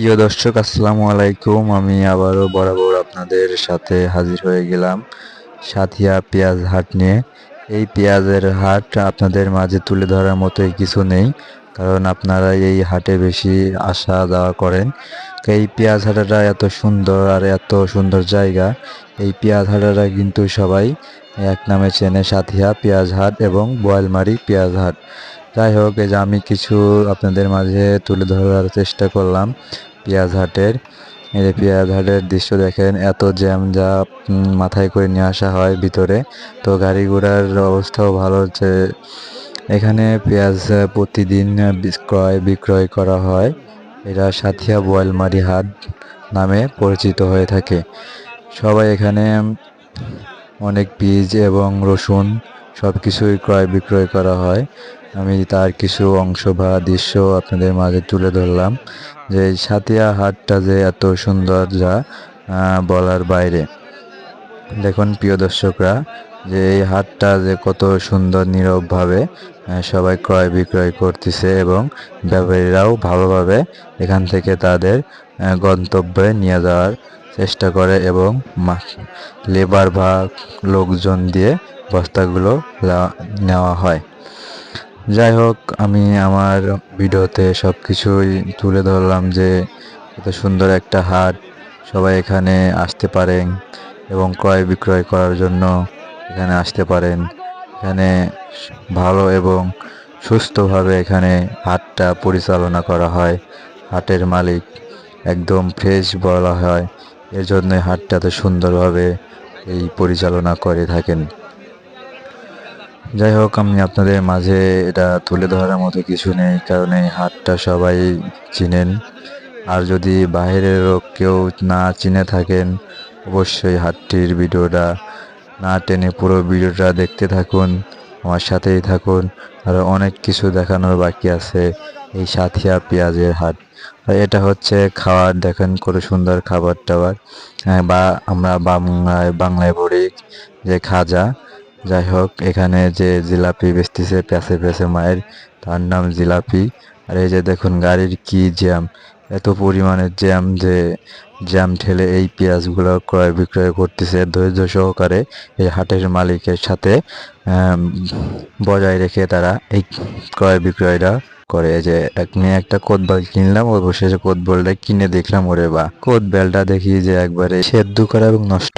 প্রিয় দর্শক, আসসালামু আলাইকুম। আমি আবারও বরাবর আপনাদের সাথে হাজির হয়ে গেলাম সাথিয়া পেঁয়াজ হাট নিয়ে। এই পেঁয়াজের হাট আপনাদের মাঝে তুলে ধরার মতোই কিছু নেই, কারণ আপনারা এই হাটে বেশি আসা যাওয়া করেন। এই পেঁয়াজ হাটাটা এত সুন্দর আর এত সুন্দর জায়গা। এই পেঁয়াজ হাটাটা কিন্তু সবাই এক নামে চেনে, সাথিয়া পেঁয়াজ হাট এবং বোয়ালমারি পেঁয়াজ হাট। যাই হোক, এই যে আমি কিছু আপনাদের মাঝে তুলে ধরার চেষ্টা করলাম। পেঁয়াজ হাটের। এই যে পেঁয়াজ হাটের দৃশ্য দেখেন, এত জ্যাম যা মাথায় করে নিয়ে আসা হয় ভিতরে। তো গাড়ি ঘোড়ার অবস্থাও ভালো হচ্ছে। এখানে পেঁয়াজ প্রতিদিন ক্রয় বিক্রয় করা হয়। এরা সাথিয়া বোয়ালমারি হাট নামে পরিচিত হয়ে থাকে। সবাই এখানে অনেক বীজ এবং রসুন সব কিছুই ক্রয় বিক্রয় করা হয়। আমি তার কিছু অংশ বা দৃশ্য আপনাদের মাঝে তুলে ধরলাম। যে সাতিয়া হাটটা যে এত সুন্দর যা বলার বাইরে। দেখুন, প্রিয় দর্শকরা, যে এই হাটটা যে কত সুন্দর, নীরবভাবে সবাই ক্রয় বিক্রয় করতেছে এবং ব্যবসায়ীরাও ভালোভাবে এখান থেকে তাদের গন্তব্যে নিয়ে যাওয়ার চেষ্টা করে এবং লেবার বা লোকজন দিয়ে বস্তাগুলো নেওয়া হয়। যাই হোক, আমি আমার ভিডিওতে সব কিছুই তুলে ধরলাম যে এত সুন্দর একটা হাট, সবাই এখানে আসতে পারেন এবং ক্রয় বিক্রয় করার জন্য এখানে আসতে পারেন। এখানে ভালো এবং সুস্থভাবে এখানে হাটটা পরিচালনা করা হয়। হাটের মালিক একদম ফ্রেশ বলা হয়। এর জন্য হাটটা এত সুন্দরভাবে এই পরিচালনা করে থাকেন। যাই হোক, আমি আপনাদের মাঝে এটা তুলে ধরার মতো কিছু নেই, কারণ এই হাটটা সবাই চিনেন। আর যদি বাইরের লোক কেউ না চিনে থাকেন, অবশ্যই হাটটির ভিডিওটা না টেনে পুরো ভিডিওটা দেখতে থাকুন, আমার সাথেই থাকুন। আরও অনেক কিছু দেখানোর বাকি আছে। এই সাথিয়া পেঁয়াজের হাট। এটা হচ্ছে খাবার দেখেন কত সুন্দর খাবার টাবার হ্যাঁ, বা আমরা বাংলায় বাংলায় বলি যে খাজা। যাই হোক এখানে যে জিলাপি বেচতেছে প্যাসে প্যাসে মায়ের তার নাম জিলাপি। আর এই যে দেখুন গাড়ির কি জ্যাম। এত পরিমাণের জ্যাম যে জ্যাম ঠেলে এই পেঁয়াজগুলো ক্রয় বিক্রয় করতেছে। ধৈর্য সহকারে এই হাটের মালিকের সাথে বজায় রেখে তারা এই ক্রয় বিক্রয়টা করে যে মেয়ে একটা কোদবাল কিনলাম অবশেষে কোদবলটা কিনে দেখলাম ওরে বা। কোদবেলটা দেখি যে একবারে সেদ্ধ করা এবং নষ্ট।